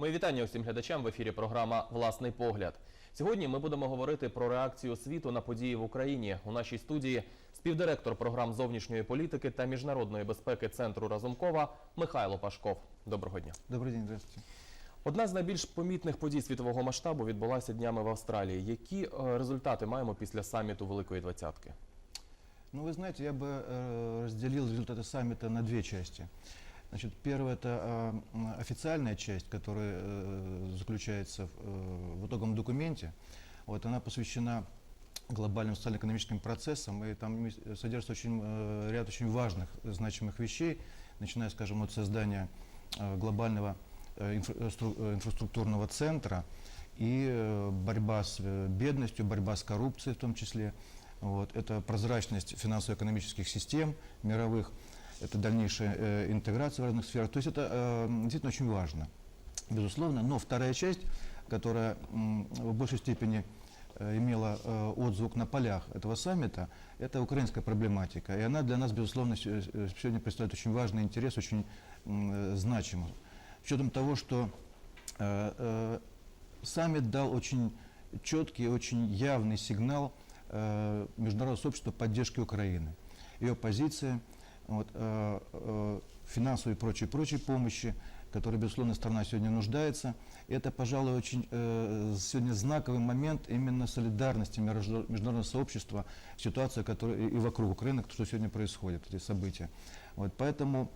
Мої вітання усім глядачам в ефірі. Програма Власний погляд. Сьогодні ми будемо говорити про реакцію світу на події в Україні. У нашій студії співдиректор програм зовнішньої політики та міжнародної безпеки центру Разумкова Михайло Пашков. Доброго дня. Добрый день, здравствуйте. Одна з найбільш помітних подій світового масштабу відбулася днями в Австралії. Які е, результати маємо після саміту Великої Двадцятки? Ну, вы знаете, я бы э, разделил результаты саммита на две части. Значит, первое это э, официальная часть, которая э, заключается в, э, в итоговом документе. Вот, она посвящена глобальным социально-экономическим процессам, и там содержится очень, э, ряд очень важных, значимых вещей, начиная, скажем, от создания э, глобального э, э, э, инфраструктурного центра и э, борьба с э, бедностью, борьба с коррупцией в том числе. Вот. Это прозрачность финансово-экономических систем мировых, это дальнейшая э, интеграция в разных сферах. То есть это э, действительно очень важно, безусловно. Но вторая часть, которая в большей степени э, имела отзвук на полях этого саммита, это украинская проблематика. И она для нас, безусловно, сегодня представляет очень важный интерес, очень значимый. С учетом того, что саммит дал очень четкий, очень явный сигнал международного сообщества поддержки Украины. Ее позиция, вот, э, э, финансовой и прочей, прочей помощи, которой, безусловно, страна сегодня нуждается. Это, пожалуй, очень э, сегодня знаковый момент именно солидарности между- международного сообщества, ситуация, которая и вокруг Украины, что сегодня происходит, эти события. Вот, поэтому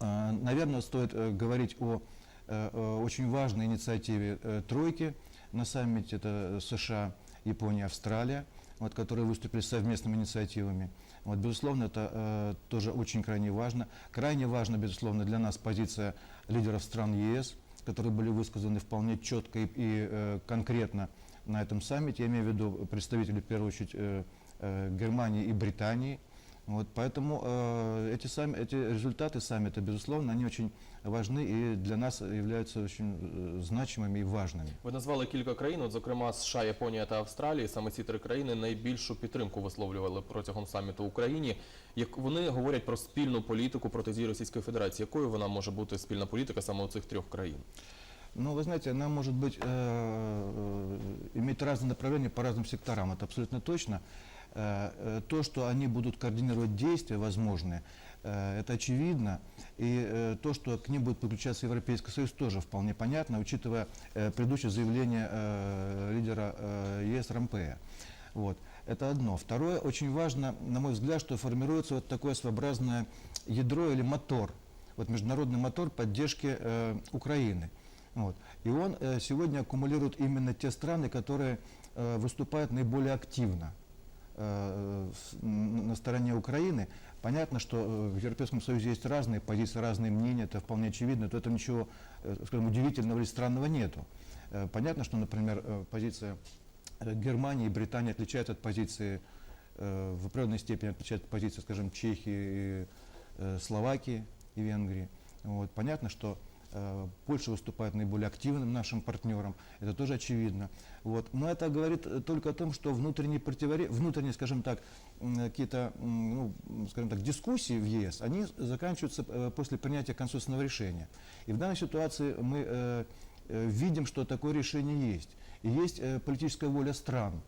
Э, Наверное, стоит э, говорить о э, э, очень важной инициативе э, тройки на саммите, это США, Япония, Австралия, вот, которые выступили совместными инициативами. Вот, безусловно, это э, тоже очень крайне важно. Крайне важно, безусловно, для нас позиция лидеров стран ЕС, которые были высказаны вполне четко и, и, э, конкретно на этом саммите. Я имею в виду представителей, в первую очередь, э, э, Германии и Британии. Вот, поэтому э, эти, сами, эти результаты саммита, безусловно, они очень важны и для нас являются очень э, значимыми и важными. Ви назвали кілька країн, от, зокрема США, Японія та Австралія. Саме ці три країни найбільшу підтримку висловлювали протягом саміту Україні. Як вони говорять про спільну політику протидії Російської Федерації, якою вона може бути спільна політика саме у цих трьох країн? Ну, вы знаете, она может быть, э, э, иметь разные направления по разным секторам, это абсолютно точно. Э, э, То, что они будут координировать действия возможные, э, это очевидно. И то, что к ним будет подключаться Европейский Союз, тоже вполне понятно, учитывая предыдущее заявление лидера ЕС Рампея. Вот. Это одно. Второе, очень важно, на мой взгляд, что формируется вот такое своеобразное ядро или мотор, вот международный мотор поддержки Украины. Вот. И он сегодня аккумулирует именно те страны, которые выступают наиболее активно на стороне Украины. Понятно, что э, в Европейском Союзе есть разные позиции, разные мнения, это вполне очевидно, то это ничего э, скажем, удивительного или странного нету. Э, Понятно, что, например, э, позиция э, Германии и Британии отличается от позиции, э, в определенной степени отличается от позиции, скажем, Чехии, э, Словакии и Венгрии. Вот. Понятно, что э, Польша выступает наиболее активным нашим партнером, это тоже очевидно. Вот. Но это говорит э, только о том, что внутренние, противоре... внутренние скажем так, какие-то ну, скажем так, дискуссии в ЕС, они заканчиваются э, после принятия консенсусного решения. И в данной ситуации мы э, э, видим, что такое решение есть. И есть э, политическая воля стран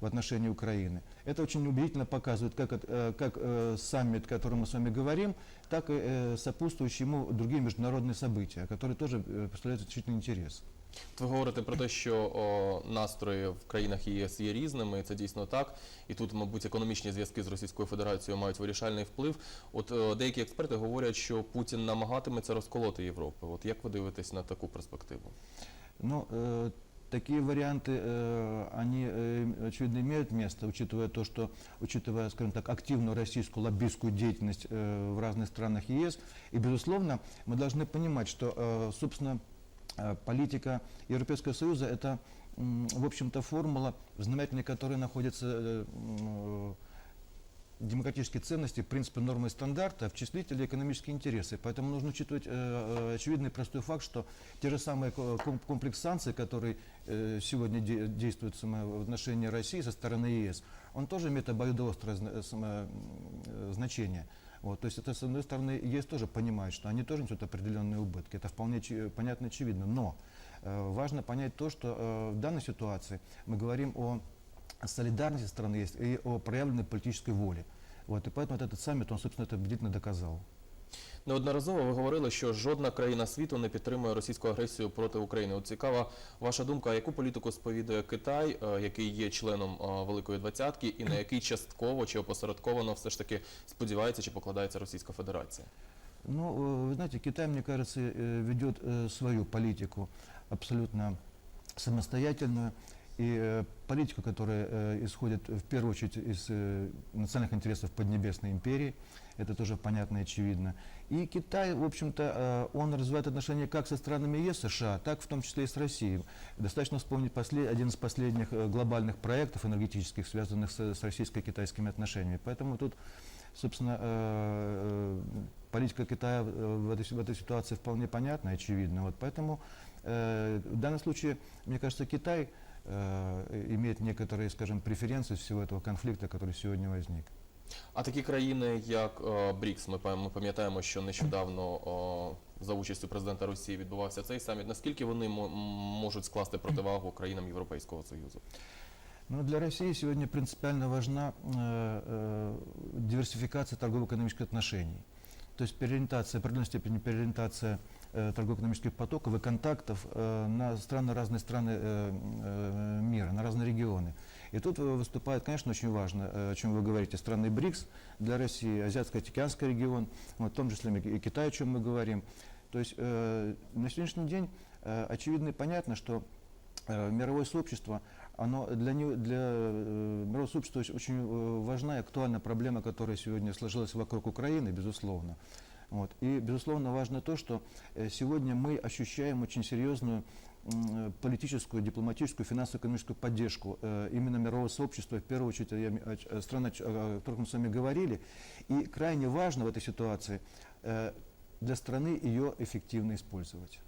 в отношении Украины. Это очень убедительно показывает как, от- э, как э, саммит, о котором мы с вами говорим, так и э, сопутствующие ему другие международные события, которые тоже э, представляют значительный интерес. От Ви говорите про те, що о, настрої в країнах ЄС є різними, і це дійсно так. І тут, мабуть, економічні зв'язки з Російською Федерацією мають вирішальний вплив. От е, деякі експерти говорять, що Путін намагатиметься розколоти Європу. От як ви дивитесь на таку перспективу? Но э, такие варианты, э, они, э, очевидно, имеют место, учитывая то, что, учитывая, скажем так, активную российскую лоббистскую деятельность э, в разных странах ЕС. И, безусловно, мы должны понимать, что, собственно, политика Европейского Союза – это, в общем-то, формула, в знаменательной которой находится демократические ценности, принципы, нормы и стандарты, а в числителе экономические интересы. Поэтому нужно учитывать э, э, очевидный простой факт, что те же самые ко- ком- комплекс санкций, который э, сегодня де- действует само- в отношении России со стороны ЕС, он тоже имеет обоюдоострое само- м, значение. Вот, то есть это, с одной стороны, ЕС тоже понимает, что они тоже несут определенные убытки. Это вполне понятно очевидно. Но Э, Важно понять то, что э, в данной ситуации мы говорим о солидарности страны есть и о проявленной политической воле. Вот, и поэтому вот этот саммит, он, собственно, это убедительно доказал. Неодноразово ви говорили, що жодна країна світу не підтримує російську агресію проти України. От цікава ваша думка, яку політику сповідує Китай, е, який є членом е, Великої Двадцятки, і на який частково чи опосередковано все ж таки сподівається чи покладається Російська Федерація? Ну, э, вы знаете, Китай, мне кажется, э, ведет э, свою политику абсолютно самостоятельную. И э, политику, которая э, исходит в первую очередь из э, национальных интересов Поднебесной империи, это тоже понятно и очевидно. И Китай, в общем-то, он развивает отношения как со странами ЕС, США, так в том числе и с Россией. Достаточно вспомнить после- один из последних глобальных проектов энергетических, связанных с, российско-китайскими отношениями. Поэтому тут Собственно, политика Китая в этой, в этой ситуации вполне понятна и очевидна. Вот поэтому в данном случае, мне кажется, Китай имеет некоторые, скажем, преференции всего этого конфликта, который сегодня возник. А такі країни, як е, БРІКС, ми пам- ми пам'ятаємо, що нещодавно е, за участю президента Росії відбувався цей саміт. Наскільки вони мо- м- можуть скласти противагу країнам Європейського Союзу? Но для России сегодня принципиально важна э, э, диверсификация торгово-экономических отношений. То есть переориентация, в определенной степени переориентация э, торгово-экономических потоков и контактов э, на страны, разные страны э, э, мира, на разные регионы. И тут э, выступает, конечно, очень важно, э, о чем вы говорите, страны БРИКС для России, Азиатско-Тихоокеанский регион, вот, в том числе и Китай, о чем мы говорим. То есть э, на сегодняшний день э, очевидно и понятно, что э, мировое сообщество, оно для, него, для э, мирового сообщества очень- очень э, важна и актуальна проблема, которая сегодня сложилась вокруг Украины, безусловно. Вот. И, безусловно, важно то, что э, сегодня мы ощущаем очень серьезную м, э, политическую, дипломатическую, финансово-экономическую поддержку э, именно мирового сообщества, в первую очередь, я м- о ч- э, стран, о ч- о которых мы с вами говорили. И крайне важно в этой ситуации э, для страны ее эффективно использовать.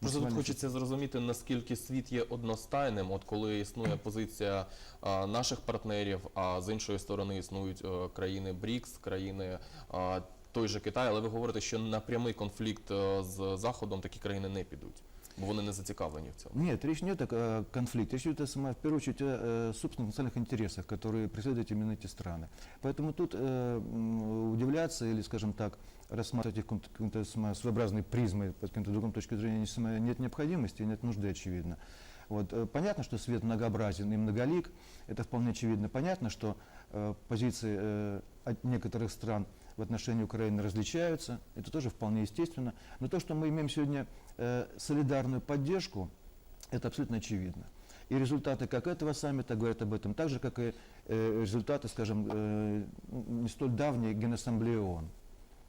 Просто тут Максимально хочеться зрозуміти, наскільки світ є одностайним, от коли існує позиція а, наших партнерів, а з іншої сторони існують е, країни БРІКС, країни а, той же Китай, але ви говорите, що на прямий конфлікт е, з Заходом такі країни не підуть, бо вони не зацікавлені в цьому. Нет, речь не идет о э, конфликте, речь идет о, сама- в первую очередь о э, собственных национальных интересах, которые преследуют именно эти страны. Поэтому тут э, м, удивляться или, скажем так, рассматривать их каком-то- какой-то сама- своеобразной призмой, под какой-то другой точки зрения не сама- нет необходимости и нет нужды, очевидно. Вот, э, понятно, что свет многообразен и многолик, это вполне очевидно. Понятно, что э, позиции э, от некоторых стран в отношении Украины различаются, это тоже вполне естественно. Но то, что мы имеем сегодня э, солидарную поддержку, это абсолютно очевидно. И результаты как этого саммита говорят об этом, так же, как и э, результаты, скажем, э, не столь давней Генассамблеи ООН,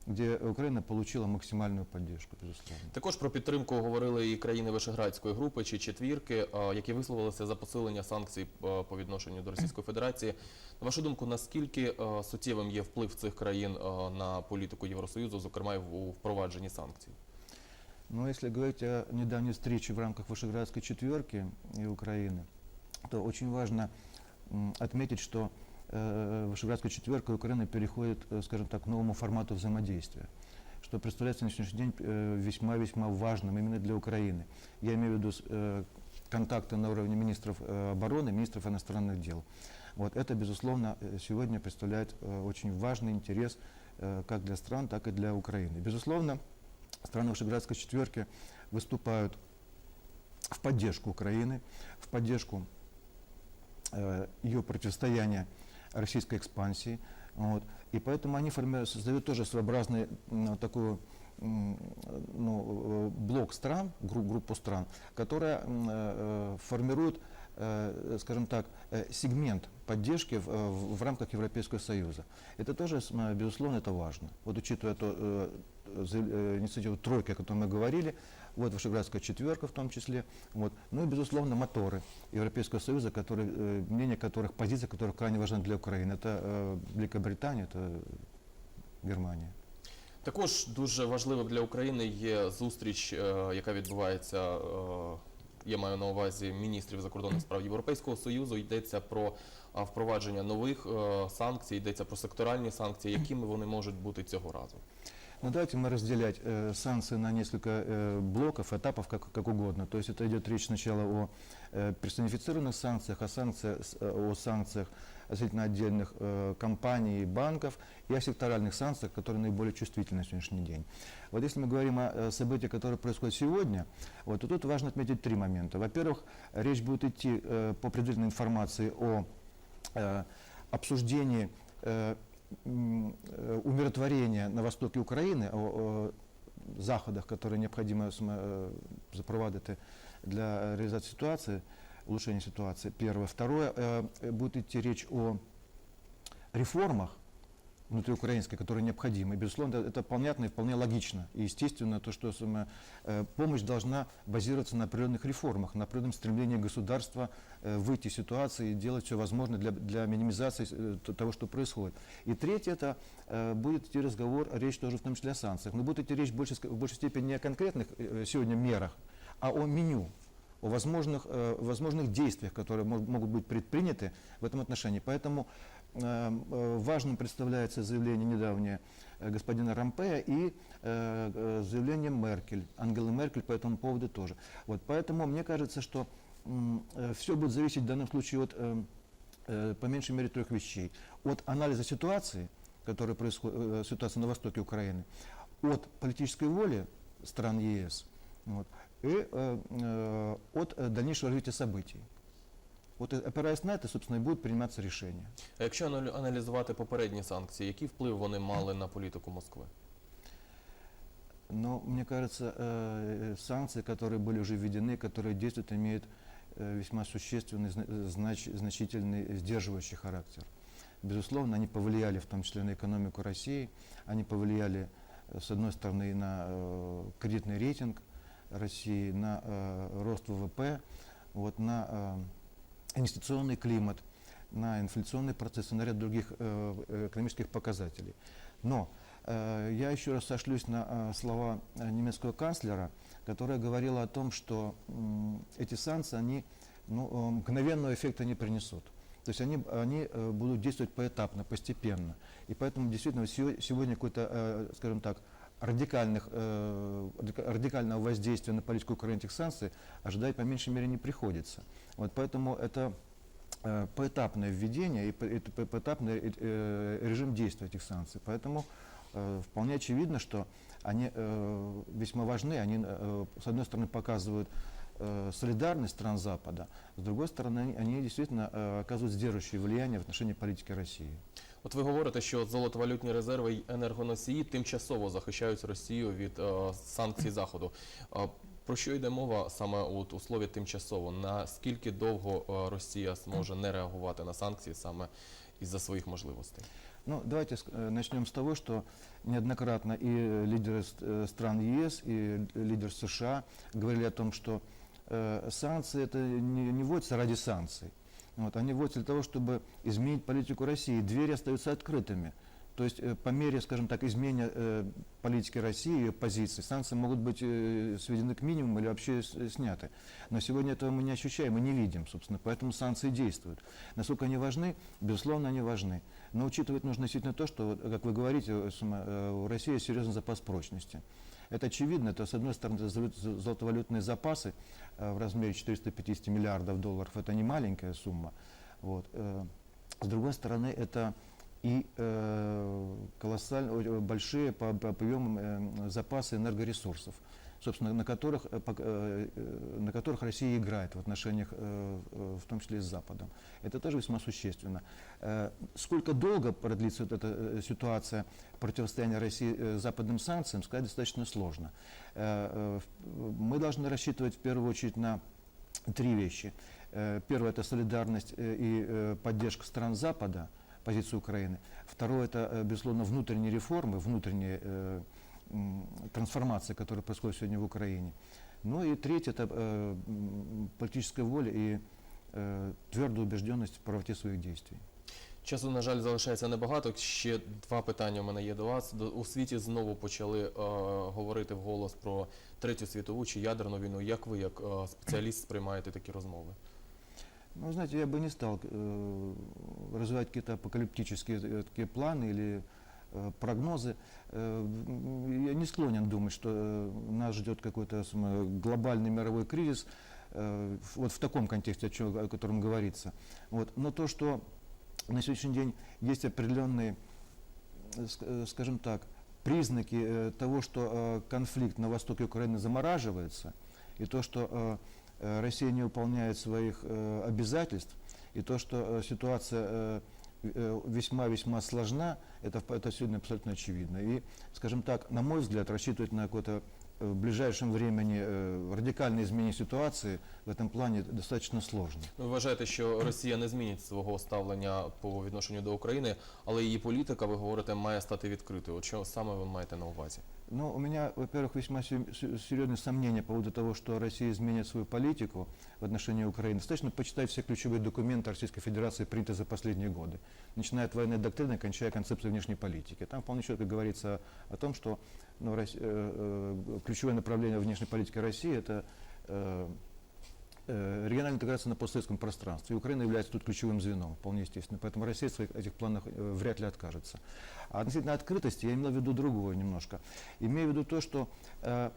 где Украина получила максимальную поддержку, безусловно. Також про підтримку говорили і країни Вишеградської групи чи четвірки, а, які висловилися за посилення санкцій а, по відношенню до Російської Федерації. На вашу думку, наскільки а, суттєвим є вплив цих країн а, на політику Євросоюзу, зокрема й в- у впровадженні санкцій? Но если говорить о недавней встрече в рамках Вышеградской четверки и Украины, то очень важно м, отметить, что э, Вышеградская четверка и Украина переходит, э, скажем так, к новому формату взаимодействия что представляется на сегодняшний день э, весьма-весьма важным именно для Украины. Я имею в виду э, контакты на уровне министров э, обороны, министров иностранных дел. Вот это, безусловно, э, сегодня представляет э, очень важный интерес э, как для стран, так и для Украины. Безусловно, страны Вышеградской четверки выступают в поддержку Украины, в поддержку э, ее противостояния российской экспансии. Вот. И поэтому они форми- создают тоже своеобразный м, такой м, ну, э, блок стран, групп, группу стран, которая м, э, формирует, э, скажем так, э, сегмент поддержки в, э, в- в рамках Европейского Союза. Это тоже, безусловно, это важно. Вот учитывая то, э, за- э, инициативу тройки, о которой мы говорили, вот Вышеградская четверка в том числе, вот. ну и, безусловно, моторы Европейского Союза, которые, э, мнение которых, позиция которых крайне важна для Украины. Это э, Великобритания, это Германия. Також дуже важливим для України є зустріч, е, яка відбувається. е, Я маю на увазі міністрів закордонних справ Європейського союзу. Йдеться про а, впровадження нових е, санкцій, йдеться про секторальні санкції, якими вони можуть бути цього разу. Ну, давайте мы разделять э, санкции на несколько э, блоков, этапов, как, как угодно. То есть это идет речь сначала о э, персонифицированных санкциях, о санкциях, э, о санкциях относительно отдельных э, компаний и банков, и о секторальных санкциях, которые наиболее чувствительны на сегодняшний день. Вот если мы говорим о э, событиях, которые происходят сегодня, вот, то тут важно отметить три момента. Во-первых, речь будет идти э, по предварительной информации о э, обсуждении э, умиротворения на востокі України, о, о заходах, которые необходимо э, запровадити для э, реализации ситуации, улучшения ситуации. Первое. Второе, э, будет идти речь о реформах внутриукраинской, которые необходимы. И, безусловно, это понятно и вполне логично. И, естественно, то, что сама, э, помощь должна базироваться на определенных реформах, на определенном стремлении государства э, выйти из ситуации и делать все возможное для, для минимизации э, того, что происходит. И третье, это э, будет идти разговор, речь тоже в том числе о санкциях. Но будет идти речь ск- в большей степени не о конкретных э, сегодня мерах, а о меню о возможных, э, возможных действиях, которые мог- могут быть предприняты в этом отношении. Поэтому важным представляется заявление недавнее э, господина Рампея и э, э, заявление Меркель, Ангелы Меркель по этому поводу тоже. Вот, поэтому мне кажется, что все будет зависеть в данном случае от, э, э, по меньшей мере, трех вещей. От анализа ситуации, которая происходит, э, ситуация на востоке Украины, от политической воли стран ЕС, вот, и э, э, от э, дальнейшего развития событий. Вот э, опираясь на это, собственно, и будут приниматься решения. А якщо аналю- аналізувати попередні санкції, який вплив вони мали на політику Москви? Но мне кажется, э, санкции, которые были уже введены, которые действуют, имеют э, весьма существенный, зна- э, знач- значительный сдерживающий характер. Безусловно, они повлияли в том числе на экономику России, они повлияли, э, с одной стороны, на э, кредитный рейтинг России, на э, рост ВВП, вот, на э, инвестиционный климат, на инфляционные процессы, на ряд других э, э, экономических показателей. Но э, я еще раз сошлюсь на слова немецкого канцлера, которая говорила о том, что эти санкции, они ну, мгновенного эффекта не принесут. То есть они, они будут действовать поэтапно, постепенно. И поэтому действительно сего- сегодня какой-то, скажем так, радикальных, э, радика- радикального воздействия на политику Украины этих санкций ожидать по меньшей мере не приходится. Вот поэтому это э, поэтапное введение и по- это по- поэтапный э, э, режим действия этих санкций. Поэтому э, вполне очевидно, что они э, весьма важны. Они, э, с одной стороны, показывают э, солидарность стран Запада, с другой стороны, они, они действительно э, оказывают сдерживающее влияние в отношении политики России. От ви говорите, що золотовалютні резерви й енергоносії тимчасово захищають Росію від е, санкцій Заходу. Е, про що йде мова саме от у слові тимчасово? Наскільки довго е, Росія зможе не реагувати на санкції саме із-за своїх можливостей? Ну, давайте ск- э, начнем с того, что неоднократно и э, лидеры ст- э, стран ЕС, и лидер США говорили о том, что э, санкции это не, не вводятся ради санкций. Вот, они вводятся для того, чтобы изменить политику России. Двери остаются открытыми. То есть э, по мере, скажем так, изменения э, политики России, ее позиции, санкции могут быть э, сведены к минимуму или вообще сняты. Но сегодня этого мы не ощущаем, мы не видим, собственно, поэтому санкции действуют. Насколько они важны? Безусловно, они важны. Но учитывать нужно действительно то, что, как вы говорите, у России серьезный запас прочности. Это очевидно, это с одной стороны золотовалютные запасы в размере 450 миллиардов долларов, это не маленькая сумма. Вот. С другой стороны, это и э, колоссально большие по, по объемам э, запасы энергоресурсов, собственно, на которых, э, на которых Россия играет в отношениях, в том числе и с Западом. Это тоже весьма существенно. Сколько долго продлится вот эта ситуация противостояния России западным санкциям, сказать достаточно сложно. Мы должны рассчитывать в первую очередь на три вещи. Первое – это солидарность и поддержка стран Запада, позиции Украины. Второе – это, э, безусловно, внутренние реформы, внутренние э, м, трансформации, которые происходят сегодня в Украине. Ну и третье – это э, м, политическая воля и э, твердая убежденность в правоте своих действий. Часу, на жаль, залишається небагато. Ще два питання у мене є до вас. До- У світі знову почали е, говорити вголос про третю світову чи ядерну війну. Як ви, як е, спеціаліст, сприймаєте такі розмови? Ну, знаете, я бы не стал э, развивать какие-то апокалиптические э, такие планы или э, прогнозы. Э, Я не склонен думать, что э, нас ждет какой-то глобальный мировой кризис, э, вот в таком контексте, о, чём- о котором говорится. Вот. Но то, что на сегодняшний день есть определенные, э, э, скажем так, признаки э, того, что э, конфликт на востоке Украины замораживается, и то, что э, Россия не выполняет своих э, обязательств, и то, что э, ситуация э, э, весьма-весьма сложна, это, в- это сегодня абсолютно очевидно. И, скажем так, на мой взгляд, рассчитывать на какое-то э, в ближайшем времени э, радикальное изменение ситуации в этом плане достаточно сложно. Ви вважаєте, що Росія не змінить свого ставлення по відношенню до України, але її політика, ви говорите, має стати відкритою. От що саме ви маєте на увазі? Ну, у меня, во-первых, весьма се- се- серьезные сомнения по поводу того, что Россия изменит свою политику в отношении Украины. Достаточно почитать все ключевые документы Российской Федерации, принятые за последние годы, начиная от военной доктрины, кончая концепцией внешней политики. Там вполне четко говорится о том, что ну, э, э, ключевое направление внешней политики России – это э, региональная интеграция на постсоветском пространстве. И Украина является тут ключевым звеном, вполне естественно. Поэтому Россия в своих этих планах э, вряд ли откажется. А относительно открытости я имел в виду другое немножко. Имею в виду то, что э,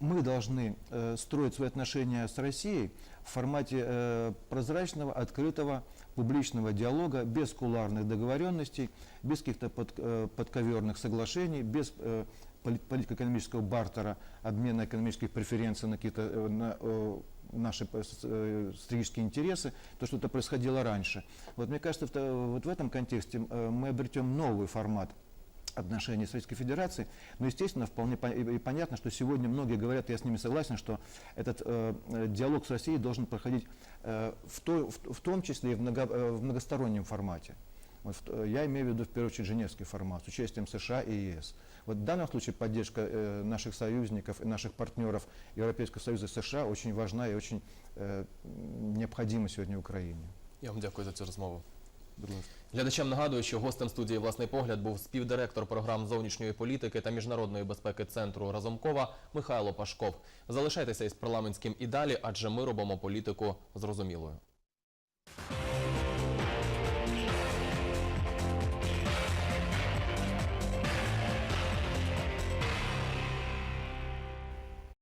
мы должны э, строить свои отношения с Россией в формате э, прозрачного, открытого, публичного диалога, без куларных договоренностей, без каких-то под- э, подковерных соглашений, без э, поли- политико-экономического бартера, обмена экономических преференций на какие-то э, э, наши э, э, стратегические интересы, то, что это происходило раньше. Вот мне кажется, вот в этом контексте э, мы обретем новый формат отношений с Российской Федерацией. Но, естественно, вполне по- и- понятно, что сегодня многие говорят, я с ними согласен, что этот э, диалог с Россией должен проходить э, в, то- в- в том числе и в, много- э, в многостороннем формате. Вот в- э, я имею в виду в первую очередь Женевский формат с участием США и ЕС. Вот в данном случае поддержка э, наших союзников и наших партнеров Европейского Союза и США очень важна и очень э, необходима сегодня Украине. Я вам дякую за цю розмову. Будь ласка. Глядачам нагадую, що гостем студії Власний погляд був співдиректор програм зовнішньої політики та міжнародної безпеки центру Разумкова Михайло Пашков. Залишайтеся із парламентським і далі, адже ми робимо політику зрозумілою.